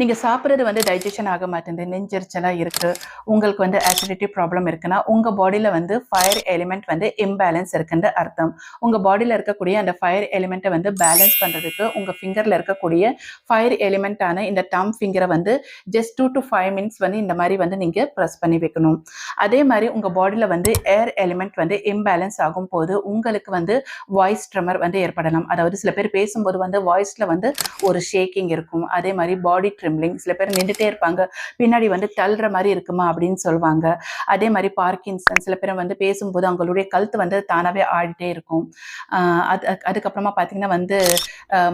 நீங்க சாப்பிட்றது வந்து டைஜஷன் ஆக மாட்டேங்குது நெஞ்செரிச்சலா இருக்கு உங்களுக்கு வந்து ஆசிடிட்டி ப்ராப்ளம் இருக்குன்னா உங்க பாடியில வந்து ஃபயர் எலிமெண்ட் வந்து இம்பேலன்ஸ் இருக்குன்ற அர்த்தம். உங்க பாடியில இருக்கக்கூடிய அந்த ஃபயர் எலிமெண்ட்டை வந்து பேலன்ஸ் பண்றதுக்கு உங்க ஃபிங்கர்ல இருக்கக்கூடிய ஃபயர் எலிமெண்ட்டான இந்த டம் ஃபிங்கரை வந்து just two to five minutes வந்து இந்த மாதிரி வந்து நீங்க ப்ரெஸ் பண்ணி வைக்கணும். அதே மாதிரி உங்க பாடியில வந்து ஏர் எலிமெண்ட் வந்து இம்பேலன்ஸ் ஆகும் போது உங்களுக்கு வந்து வாய்ஸ் ட்ரமர் வந்து ஏற்படலாம். அதாவது சில பேர் பேசும்போது வந்து வாய்ஸ்ல வந்து ஒரு ஷேக்கிங் இருக்கும். அதே மாதிரி பாடி ட்ரிம்லிங் சில பேர் நின்றுட்டே இருப்பாங்க. பின்னாடி வந்து தள்ளுற மாதிரி இருக்குமா அப்படின்னு சொல்லுவாங்க. அதே மாதிரி பார்க்கின்சன் சில பேர் வந்து பேசும்போது அவங்களுடைய கழுத்து வந்து தானாகவே ஆடிட்டே இருக்கும். அது அதுக்கப்புறமா பார்த்தீங்கன்னா வந்து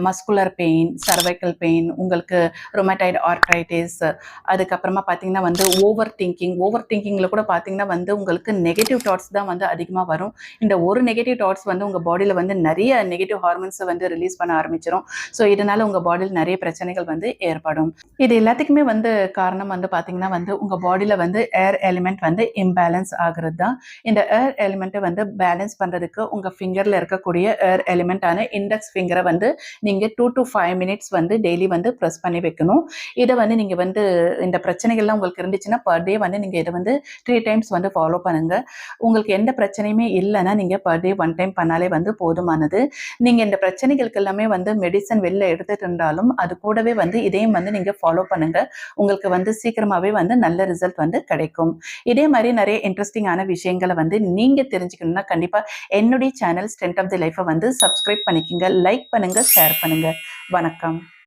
மஸ்குலர் பெயின் சர்வைக்கல் பெயின் உங்களுக்கு ரொமேட்டைடு ஆர்ட்ரைட்டிஸ் அதுக்கப்புறமா பார்த்தீங்கன்னா வந்து ஓவர் திங்கிங் ஓவர் திங்கிங்கில் கூட பார்த்தீங்கன்னா வந்து உங்களுக்கு நெகட்டிவ் தாட்ஸ் தான் வந்து அதிகமாக வரும். இந்த ஒரு நெகட்டிவ் தாட்ஸ் வந்து உங்கள் பாடியில் வந்து நிறைய நெகட்டிவ் ஹார்மோன்ஸை வந்து ரிலீஸ் பண்ண ஆரம்பிச்சிடும் ஸோ இதனால் உங்கள் பாடியில் நிறைய பிரச்சனைகள் வந்து ஏற்படும். இது எல்லாத்துக்குமே வந்து காரணம் வந்து பார்த்தீங்கன்னா வந்து உங்கள் பாடியில் வந்து ஏர் எலிமெண்ட் வந்து இம்பேலன்ஸ் ஆகுறது தான். இந்த ஏர் எலிமெண்ட்டை வந்து பேலன்ஸ் பண்ணுறதுக்கு உங்கள் ஃபிங்கரில் இருக்கக்கூடிய ஏர் எலிமெண்ட்டான இண்டெக்ஸ் ஃபிங்கரை வந்து நீங்கள் டூ டு ஃபைவ் மினிட்ஸ் வந்து டெய்லி வந்து ப்ரெஸ் பண்ணி வைக்கணும். இதை வந்து நீங்கள் வந்து இந்த பிரச்சனைகள்லாம் உங்களுக்கு இருந்துச்சுன்னா பர் டே வந்து நீங்கள் இதை வந்து த்ரீ டைம்ஸ் வந்து ஃபாலோ பண்ணுங்கள் உங்களுக்கு எந்த பிரச்சனையுமே இல்லைன்னா நீங்கள் பர் டே ஒன் டைம் பண்ணாலே வந்து போதுமானது. நீங்கள் இந்த பிரச்சனைகளுக்கு எல்லாமே வந்து மெடிசன் வெளில எடுத்துட்டு இருந்தாலும் அது கூடவே வந்து இதையும் வந்து நீங்கள் ஃபாலோ பண்ணுங்க. உங்களுக்கு வந்து சீக்கிரமாகவே வந்து நல்ல ரிசல்ட் வந்து கிடைக்கும். இதே மாதிரி நிறைய இன்ட்ரெஸ்டிங்கான விஷயங்களை வந்து நீங்கள் தெரிஞ்சுக்கணும்னா கண்டிப்பாக என்னுடைய சேனல் ஸ்ட்ரென்த் ஆஃப் தி லைஃப்பை வந்து சப்ஸ்கிரைப் பண்ணிக்கோங்க லைக் பண்ணுங்க ஷேர் பண்ணுங்க. வணக்கம்.